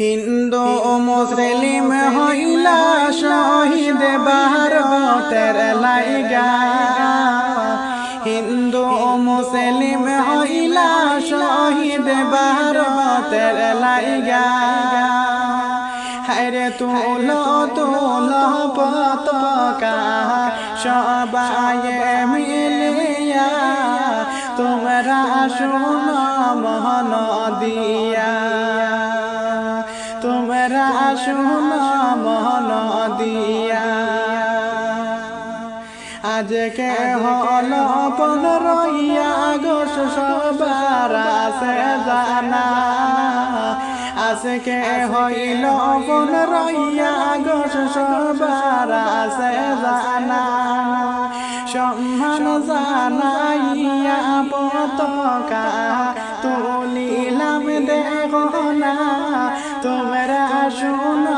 হিন্দু মুসলিম হইলা শহীদ ভারতের লাইগা। হিন্দু মুসলিম হইলা শহীদ ভারতের লাইগা। হায়রে তুল তুল পতকা। সবাই মিলিয়া তোমরা শুন মহন দিয়া তোমরা শুন মহন দিয়া আজকে হল পনেরোই আগস্ট সবার আছে জানা। আজকে হইল পনেরোই আগস্ট সবার আছে জানা। সম্মান জানাইয়া পতকা তুলিলাম দেখো না। তোমরা শুন